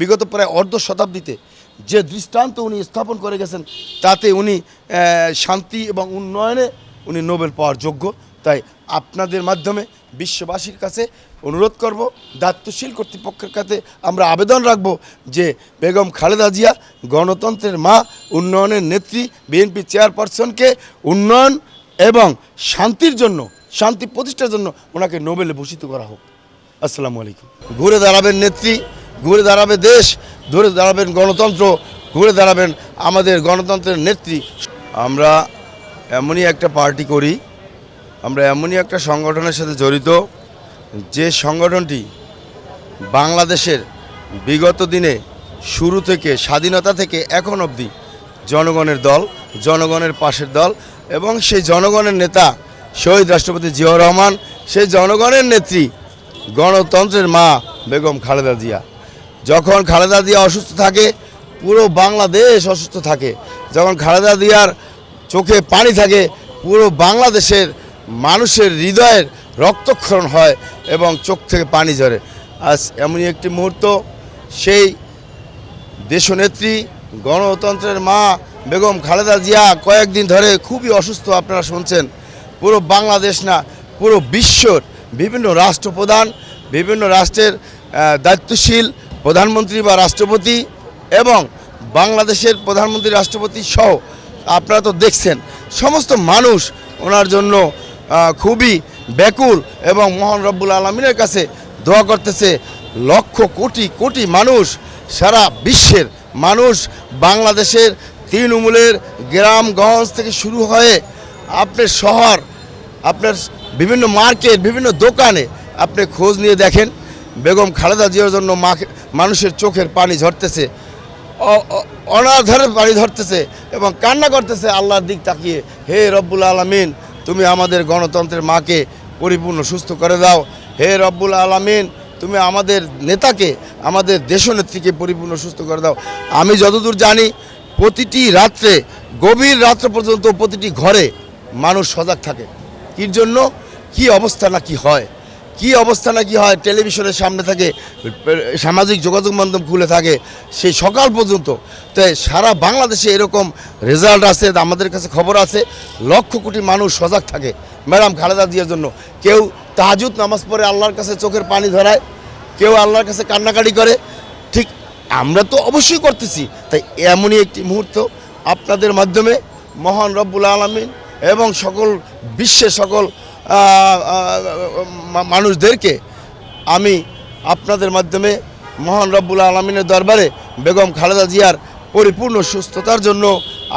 বিগত প্রায় অর্ধ শতাব্দীতে যে দৃষ্টান্ত উনি স্থাপন করে গেছেন, তাতে উনি শান্তি এবং উন্নয়নে উনি নোবেল পাওয়ার যোগ্য। তাই আপনাদের মাধ্যমে বিশ্ববাসীর কাছে অনুরোধ করব, দায়িত্বশীল কর্তৃপক্ষের কাছে আমরা আবেদন রাখব যে বেগম খালেদা জিয়া গণতন্ত্রের মা, উন্নয়নের নেত্রী, বিএনপি চেয়ারপারসনকে উন্নয়ন এবং শান্তির জন্য, শান্তি প্রতিষ্ঠার জন্য ওনাকে নোবেলে ভূষিত করা হোক। আসসালামু আলাইকুম। ঘুরে দাঁড়াবেন নেত্রী ঘুরে দাঁড়াবে দেশ ঘুরে দাঁড়াবেন গণতন্ত্র, ঘুরে দাঁড়াবেন আমাদের গণতন্ত্রের নেত্রী। আমরা এমনই একটা পার্টি করি, আমরা এমনই একটা সংগঠনের সাথে জড়িত, যে সংগঠনটি বাংলাদেশের বিগত দিনে শুরু থেকে, স্বাধীনতা থেকে এখন অবধি জনগণের দল, জনগণের পাশের দল এবং সেই জনগণের নেতা শহীদ রাষ্ট্রপতি জিয়াউর রহমান, সেই জনগণের নেত্রী গণতন্ত্রের মা বেগম খালেদা জিয়া। যখন খালেদা দিয়া অসুস্থ থাকে, পুরো বাংলাদেশ অসুস্থ থাকে। যখন খালেদা দিয়ার চোখে পানি থাকে, পুরো বাংলাদেশের মানুষের হৃদয়ের রক্তক্ষরণ হয় এবং চোখ থেকে পানি ঝরে। আজ এমনই একটি মুহূর্ত, সেই দেশনেত্রী, গণতন্ত্রের মা বেগম খালেদা জিয়া কয়েকদিন ধরে খুবই অসুস্থ, আপনারা শুনছেন। পুরো বাংলাদেশ না, পুরো বিশ্বর বিভিন্ন রাষ্ট্রপ্রধান, বিভিন্ন রাষ্ট্রের দায়িত্বশীল প্রধানমন্ত্রী বা রাষ্ট্রপতি এবং বাংলাদেশের প্রধানমন্ত্রী, রাষ্ট্রপতি সহ আপনারা তো দেখছেন, সমস্ত মানুষ ওনার জন্য খুবই ব্যাকুল এবং মহান রব্বুল আলমিনের কাছে দোয়া করতেছে, লক্ষ কোটি কোটি মানুষ, সারা বিশ্বের মানুষ বাংলাদেশের তৃণমূলের গ্রামগঞ্জ থেকে শুরু হয়ে আপনার শহর, আপনার বিভিন্ন মার্কেট, বিভিন্ন দোকানে আপনি খোঁজ নিয়ে দেখেন। বেগম খালেদা জিয়ার জন্য মানুষের চোখের পানি ঝরতেছে অনাধারে পানি ধরতেছে এবং কান্না করতেছে আল্লাহর দিক তাকিয়ে। হে রব্বুল আলমিন, তুমি আমাদের গণতন্ত্রের মাকে পরিপূর্ণ সুস্থ করে দাও। হে রব্বুল আলমিন, তুমি আমাদের নেতাকে, আমাদের দেশনেত্রীকে পরিপূর্ণ সুস্থ করে দাও। আমি যতদূর জানি, প্রতিটি রাত্রে, গভীর রাত্র পর্যন্ত প্রতিটি ঘরে মানুষ সজাগ থাকে। কির জন্য? কি অবস্থা না কি হয়? কি অবস্থা না কি হয়, টেলিভিশনের সামনে থাকে, সামাজিক যোগাযোগ মাধ্যম খুলে থাকে, সেই সকাল পর্যন্ত। তাই সারা বাংলাদেশে এরকম রেজাল্ট আছে আমাদের কাছে খবর আছে লক্ষ কোটি মানুষ সজাগ থাকে ম্যাডাম খালেদা জিয়ার জন্য। কেউ তাহাজুদ নামাজ পড়ে আল্লাহর কাছে চোখের পানি ধরায়, কেউ আল্লাহর কাছে কান্নাকাটি করে, ঠিক আমরা তো অবশ্যই করতেছি। তাই এমনই একটি মুহূর্ত আপনাদের মাধ্যমে, মহান রব্বুল আলমিন এবং সকল বিশ্বের সকল মানুষদেরকে আমি আপনাদের মাধ্যমে মহান রব্বুল আলমিনের দরবারে বেগম খালেদা জিয়ার পরিপূর্ণ সুস্থতার জন্য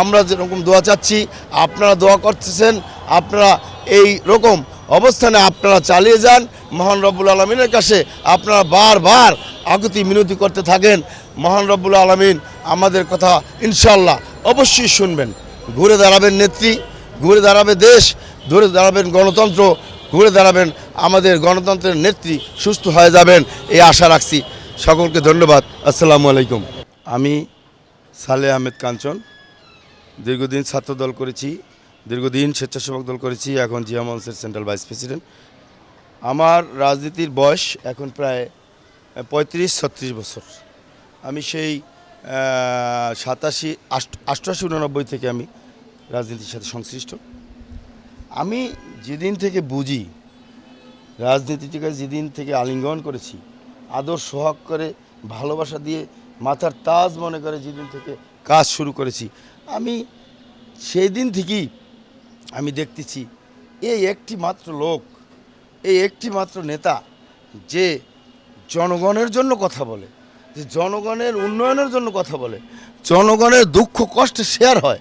আমরা যেরকম দোয়া চাচ্ছি, আপনারা দোয়া করতেছেন, আপনারা এই রকম অবস্থানে আপনারা চালিয়ে যান। মহান রব্বুল আলমিনের কাছে আপনারা বারবার আকুতি মিনতি করতে থাকেন। মহান রব্বুল আলমিন আমাদের কথা ইনশাল্লাহ অবশ্যই শুনবেন। ঘুরে দাঁড়াবেন নেত্রী, ঘুরে দাঁড়াবে দেশ। ঘুরে দাঁড়াবেন গণতন্ত্র, ঘুরে দাঁড়াবেন। আমাদের গণতন্ত্রের নেত্রী সুস্থ হয়ে যাবেন, এই আশা রাখছি। সকলকে ধন্যবাদ। আসসালামু আলাইকুম। আমি সালে আহমেদ কাঞ্চন। দীর্ঘদিন ছাত্র দল করেছি, দীর্ঘদিন স্বেচ্ছাসেবক দল করেছি, এখন জিয়া মঞ্চের সেন্ট্রাল ভাইস প্রেসিডেন্ট। আমার রাজনীতির বয়স এখন প্রায় পঁয়ত্রিশ, ছত্রিশ বছর। আমি সেই সাতাশি, আষ্ট, আষ্টআশি, উননব্বই থেকে আমি রাজনীতির সাথে সংশ্লিষ্ট। আমি যেদিন থেকে বুঝি রাজনীতিটিকে যেদিন থেকে আলিঙ্গন করেছি আদর সোহাগ করে, ভালোবাসা দিয়ে মাথার তাজ মনে করে যেদিন থেকে কাজ শুরু করেছি, আমি সেই দিন থেকেই আমি দেখতেছি এই একটি মাত্র লোক, এই একটি মাত্র নেতা যে জনগণের জন্য কথা বলে, যে জনগণের উন্নয়নের জন্য কথা বলে, জনগণের দুঃখ কষ্ট শেয়ার হয়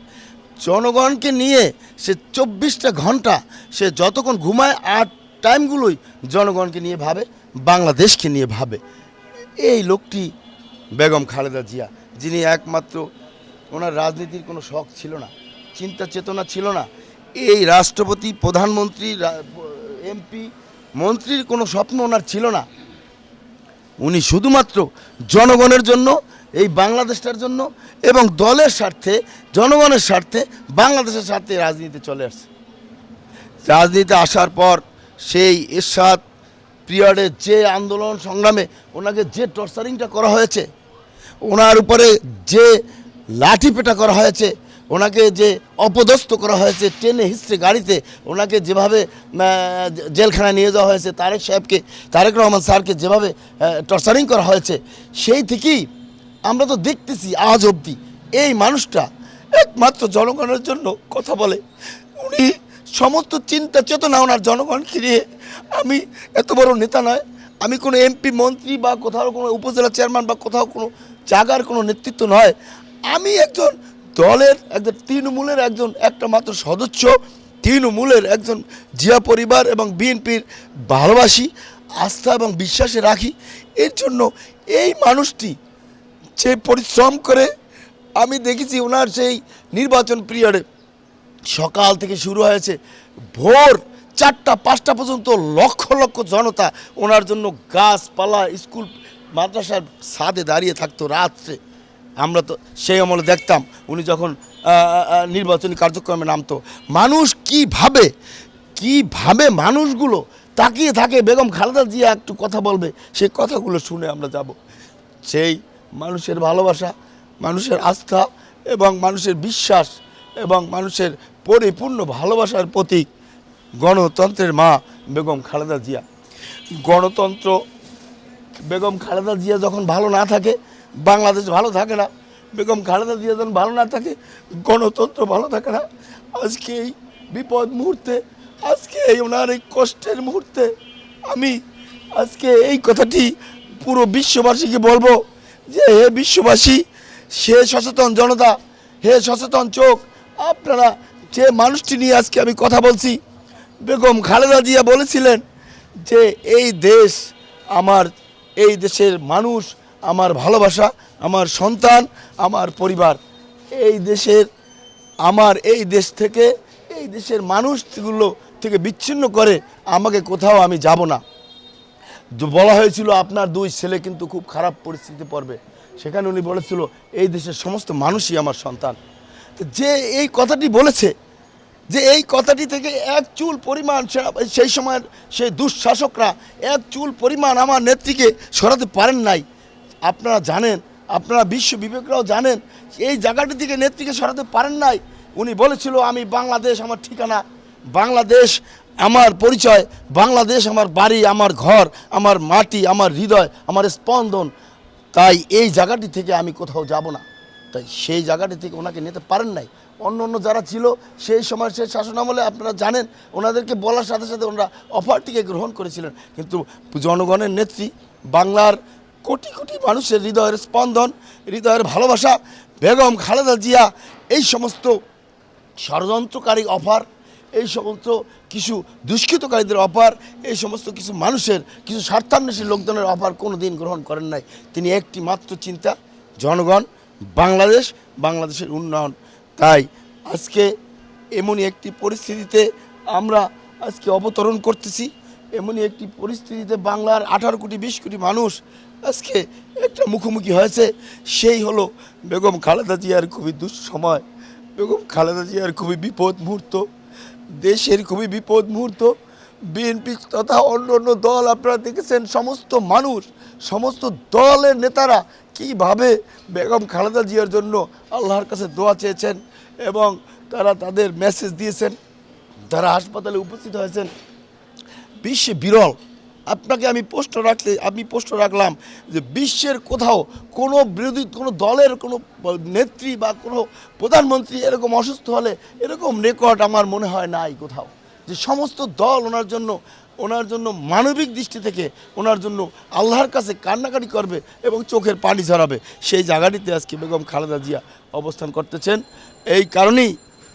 জনগণকে নিয়ে সে চব্বিশটা ঘণ্টা সে যতক্ষণ ঘুমায় আর টাইমগুলোই জনগণকে নিয়ে ভাবে, বাংলাদেশকে নিয়ে ভাবে। এই লোকটি বেগম খালেদা জিয়া, যিনি একমাত্র ওনার রাজনীতির কোনো শখ ছিল না, চিন্তা চেতনা ছিল না। এই রাষ্ট্রপতি, প্রধানমন্ত্রী এমপি, মন্ত্রীর কোনো স্বপ্ন ওনার ছিল না। উনি শুধুমাত্র জনগণের জন্য এই বাংলাদেশটার জন্য এবং দলের স্বার্থে, জনগণের স্বার্থে বাংলাদেশের স্বার্থে রাজনীতিতে চলে আসছে। রাজনীতিতে আসার পর সেই এরশাদ পিরিয়ডে যে আন্দোলন সংগ্রামে ওনাকে যে টর্চারিংটা করা হয়েছে, ওনার উপরে যে লাঠি পেটা করা হয়েছে, ওনাকে যে অপদস্থ করা হয়েছে ট্রেনে হিস্ট্রি গাড়িতে ওনাকে যেভাবে জেলখানায় নিয়ে যাওয়া হয়েছে, তারেক সাহেবকে, তারেক রহমান স্যারকে যেভাবে টর্চারিং করা হয়েছে, সেই থেকেই আমরা তো দেখতেছি আজ অবধি। এই মানুষটা একমাত্র জনগণের জন্য কথা বলে। উনি সমস্ত চিন্তা চেতনা ওনার জনগণকে নিয়ে আমি এত বড় নেতা নয়। আমি কোনো এমপি, মন্ত্রী বা কোথাও কোনো উপজেলা চেয়ারম্যান বা কোথাও কোনো জায়গার কোনো নেতৃত্ব নয়। আমি একজন দলের, একজন তৃণমূলের একজন একটা মাত্র সদস্য। তৃণমূলের একজন জিয়া পরিবার এবং বিএনপির ভালোবাসি, আস্থা এবং বিশ্বাসে রাখি। এর জন্য এই মানুষটি যে পরিশ্রম করে আমি দেখেছি ওনার সেই নির্বাচন পিরিয়ডে সকাল থেকে শুরু হয়েছে। ভোর চারটা, পাঁচটা পর্যন্ত লক্ষ লক্ষ জনতা ওনার জন্য গাছপালা, স্কুল, মাদ্রাসার ছাদে দাঁড়িয়ে থাকতো রাত্রে। আমরা তো সেই আমলে দেখতাম উনি যখন নির্বাচনী কার্যক্রমে নামতো। মানুষ কীভাবে কীভাবে মানুষগুলো তাকিয়ে থাকে? বেগম খালেদা জিয়া একটু কথা বলবে সেই কথাগুলো শুনে আমরা যাব। সেই মানুষের ভালোবাসা, মানুষের আস্থা এবং মানুষের বিশ্বাস এবং মানুষের পরিপূর্ণ ভালোবাসার প্রতীক গণতন্ত্রের মা বেগম খালেদা জিয়া। গণতন্ত্র, বেগম খালেদা জিয়া যখন ভালো না থাকে, বাংলাদেশ ভালো থাকে না, বেগম খালেদা জিয়া যখন ভালো না থাকে, গণতন্ত্র ভালো থাকে না, আজকে এই বিপদ মুহূর্তে, আজকে এই ওনার এই কষ্টের মুহূর্তে আমি আজকে এই কথাটি পুরো বিশ্ববাসীকে বলব। যে হে বিশ্ববাসী, সে সচেতন জনতা, হে সচেতন চোখ, আপনারা যে মানুষটি নিয়ে আজকে আমি কথা বলছি, বেগম খালেদা জিয়া বলেছিলেন যে এই দেশ আমার, এই দেশের মানুষ, আমার ভালোবাসা, আমার সন্তান, আমার পরিবার, এই দেশের, আমার এই দেশ থেকে, এই দেশের মানুষগুলো থেকে বিচ্ছিন্ন করে আমাকে কোথাও আমি যাব না। বলা হয়েছিল, আপনার দুই ছেলে কিন্তু খুব খারাপ পরিস্থিতি পড়বে। সেখানে উনি বলেছিল, এই দেশের সমস্ত মানুষই আমার সন্তান। যে এই কথাটি বলেছে, যে এই কথাটি থেকে এক চুল পরিমাণ সেই সময়ের সেই দুঃশাসকরা এক চুল পরিমাণ আমার নেত্রীকে সরাতে পারেন নাই। আপনারা জানেন, আপনারা বিশ্ব বিবেকরাও জানেন, এই জায়গাটি থেকে নেত্রীকে সরাতে পারেন নাই। উনি বলেছিল, আমি বাংলাদেশ, আমার ঠিকানা বাংলাদেশ আমার পরিচয়, বাংলাদেশ আমার বাড়ি, আমার ঘর, আমার মাটি, আমার হৃদয়, আমার স্পন্দন। তাই এই জায়গাটি থেকে আমি কোথাও যাব না। তাই সেই জায়গাটি থেকে ওনাকে নিতে পারেন নাই। অন্য অন্য যারা ছিল, সেই সময় সেই শাসনামলে আপনারা জানেন, ওনাদেরকে বলার সাথে সাথে ওনারা অফারটিকে গ্রহণ করেছিলেন। কিন্তু জনগণের নেত্রী, বাংলার কোটি কোটি মানুষের হৃদয়ের স্পন্দন, হৃদয়ের ভালোবাসা, বেগম খালেদা জিয়া, এই সমস্ত ষড়যন্ত্রকারী অফার এই সমস্ত কিছু দুষ্কৃতকারীদের অফার, এই সমস্ত কিছু মানুষের, কিছু স্বার্থান্বেষী লোকজনের অফার কোনো দিন গ্রহণ করেন নাই। তিনি একটি মাত্র চিন্তা, জনগণ, বাংলাদেশ, বাংলাদেশের উন্নয়ন। তাই আজকে এমনই একটি পরিস্থিতিতে আমরা আজকে অবতরণ করতেছি। এমনই একটি পরিস্থিতিতে বাংলার আঠারো কোটি, বিশ কোটি মানুষ আজকে একটা মুখোমুখি হয়েছে। সেই হলো বেগম খালেদা জিয়ার খুবই দুঃসময়, বেগম খালেদা জিয়ার খুবই বিপদ মুহূর্ত। দেশের খুবই বিপদ মুহূর্ত। বিএনপি তথা অন্য অন্য দল আপনারা দেখেছেন, সমস্ত মানুষ, সমস্ত দলের নেতারা কীভাবে বেগম খালেদা জিয়ার জন্য আল্লাহর কাছে দোয়া চেয়েছেন এবং তারা তাদের মেসেজ দিয়েছেন, তারা হাসপাতালে উপস্থিত হয়েছেন। বিশ্বে বিরল। আপনাকে আমি পোস্ট রাখলে, আমি পোস্ট রাখলাম যে বিশ্বের কোথাও কোনো বিরোধী, কোনো দলের কোনো নেত্রী বা কোনো প্রধানমন্ত্রী এরকম অসুস্থ হলে এরকম রেকর্ড আমার মনে হয় নাই কোথাও। যে সমস্ত দল ওনার জন্য ওনার জন্য মানবিক দৃষ্টি থেকে ওনার জন্য আল্লাহর কাছে কান্নাকাটি করবে এবং চোখের পানি ঝরাবে। সেই জায়গাটিতে আজকে বেগম খালেদা জিয়া অবস্থান করতেছেন। এই কারণেই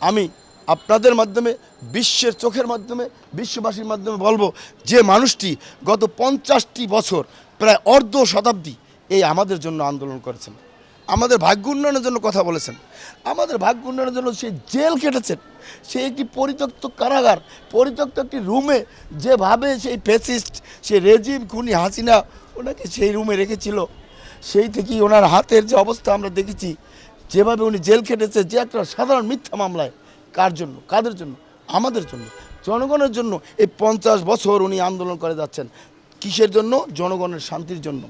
আমি আপনাদের মাধ্যমে, বিশ্বের চোখের মাধ্যমে, বিশ্ববাসীর মাধ্যমে বলব, যে মানুষটি গত পঞ্চাশটি বছর, প্রায় অর্ধ শতাব্দী এই আমাদের জন্য আন্দোলন করেছেন। আমাদের ভাগ্য উন্নয়নের জন্য কথা বলেছেন। আমাদের ভাগ্য উন্নয়নের জন্য সে জেল কেটেছেন সে একটি পরিত্যক্ত কারাগার, পরিত্যক্ত একটি রুমে যেভাবে সেই ফেসিস্ট সে রেজিম খুনি হাসিনা, ওনাকে সেই রুমে রেখেছিল, সেই থেকেই ওনার হাতের যে অবস্থা আমরা দেখেছি, যেভাবে উনি জেল খেটেছে, যে একটা সাধারণ মিথ্যা মামলায় কার জন্য? কাদের জন্য? আমাদের জন্য। জনগণের জন্য এই পঞ্চাশ বছর উনি আন্দোলন করে যাচ্ছেন। কিসের জন্য? জনগণের শান্তির জন্য।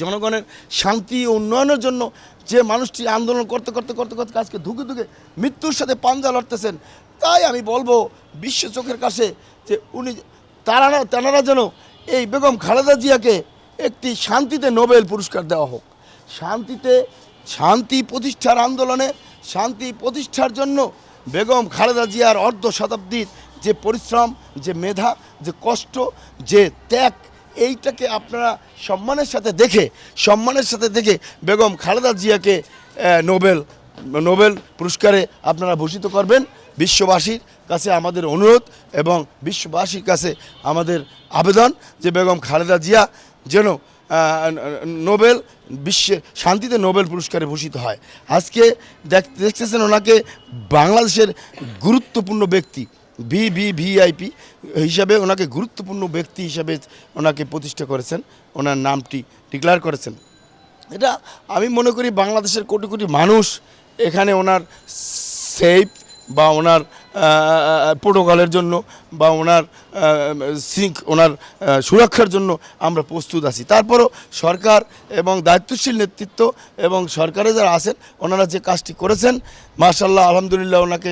জনগণের শান্তি উন্নয়নের জন্য যে মানুষটি আন্দোলন করতে করতে করতে করতে আজকে ধুকে ধুকে মৃত্যুর সাথে পাঞ্জা লড়তেছেন, তাই আমি বলব বিশ্ব চোখের কাছে যে উনি তারা তেনারা যেন এই বেগম খালেদা জিয়াকে একটি শান্তিতে নোবেল পুরস্কার দেওয়া হোক। শান্তিতে শান্তি প্রতিষ্ঠার আন্দোলনে, শান্তি প্রতিষ্ঠার জন্য বেগম খালেদা জিয়ার অর্ধ শতাব্দীর যে পরিশ্রম, যে মেধা, যে কষ্ট, যে ত্যাগ, এইটাকে আপনারা সম্মানের সাথে দেখে, সম্মানের সাথে দেখে বেগম খালেদা জিয়াকে নোবেল নোবেল পুরস্কারে আপনারা ভূষিত করবেন। বিশ্ববাসীর কাছে আমাদের অনুরোধ এবং বিশ্ববাসীর কাছে আমাদের আবেদন যে বেগম খালেদা জিয়া যেন নোবেল, বিশ্বে শান্তিতে নোবেল পুরস্কারে ভূষিত হয়। আজকে দেখ- দেখতেছেন ওনাকে বাংলাদেশের গুরুত্বপূর্ণ ব্যক্তি, ভি ভি ভিআইপি হিসাবে ওনাকে গুরুত্বপূর্ণ ব্যক্তি হিসাবে ওনাকে প্রতিষ্ঠা করেছেন। ওনার নামটি ডিক্লেয়ার করেছেন। এটা আমি মনে করি বাংলাদেশের কোটি কোটি মানুষ এখানে ওনার সেফ বা ওনার প্রোটোকলের জন্য বা ওনার সিঙ্ক ওনার সুরক্ষার জন্য আমরা প্রস্তুত আছি। তারপরও সরকার এবং দায়িত্বশীল নেতৃত্ব এবং সরকারে যারা আছেন, ওনারা যে কাজটি করেছেন মার্শাল্লাহ আলহামদুলিল্লাহ, ওনাকে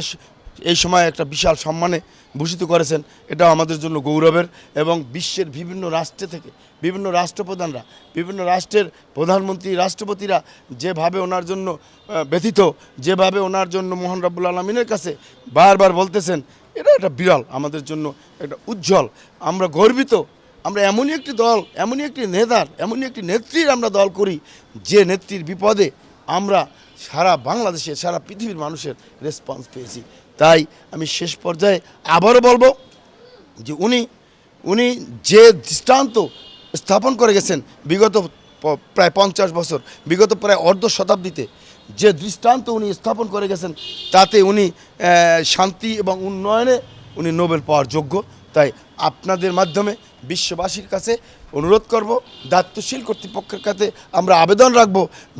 এই সময় একটা বিশাল সম্মানে ভূষিত করেছেন। এটা আমাদের জন্য গৌরবের এবং বিশ্বের বিভিন্ন রাষ্ট্র থেকে বিভিন্ন রাষ্ট্রপ্রধানরা, বিভিন্ন রাষ্ট্রের প্রধানমন্ত্রী, রাষ্ট্রপতিরা যেভাবে ওনার জন্য ব্যথিত, যেভাবে ওনার জন্য মোহন রাবুল আলমিনের কাছে বারবার বলতেছেন, এটা একটা বিরল, আমাদের জন্য একটা উজ্জ্বল। আমরা গর্বিত, আমরা এমনই একটি দল, এমনই একটি নেতার, এমনই একটি নেত্রীর আমরা দল করি, যে নেত্রীর বিপদে আমরা সারা বাংলাদেশের, সারা পৃথিবীর মানুষের রেসপন্স পেয়েছি। তাই আমি শেষ পর্যায়ে আবারও বলব যে উনি উনি যে দৃষ্টান্ত স্থাপন করে গেছেন বিগত প্রায় পঞ্চাশ বছর, বিগত প্রায় অর্ধ শতাব্দীতে, যে দৃষ্টান্ত উনি স্থাপন করে গেছেন, তাতে উনি শান্তি এবং উন্নয়নে উনি নোবেল পাওয়ার যোগ্য। তাই আপনাদের মাধ্যমে, বিশ্ববাসীর কাছে অনুরোধ করব, দায়িত্বশীল কর্তৃপক্ষের কাছে আমরা আবেদন রাখব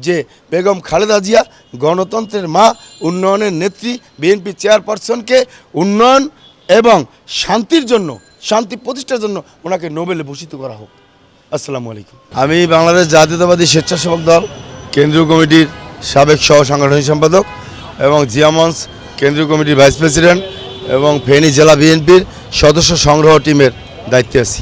যে বেগম খালেদা জিয়া গণতন্ত্রের মা, উন্নয়নের নেত্রী, বিএনপি চেয়ারপারসনকে উন্নয়ন এবং শান্তির জন্য, শান্তি প্রতিষ্ঠার জন্য ওনাকে নোবেলে ভূষিত করা হোক। আসসালামু আলাইকুম। আমি বাংলাদেশ জাতীয়তাবাদী স্বেচ্ছাসেবক দল, কেন্দ্রীয় কমিটির সাবেক সহ সাংগঠনিক সম্পাদক এবং জিয়ামঞ্চ কেন্দ্রীয় কমিটির ভাইস প্রেসিডেন্ট এবং ফেনী জেলা বিএনপির সদস্য সংগ্রহ টিমের দায়িত্বে আছি।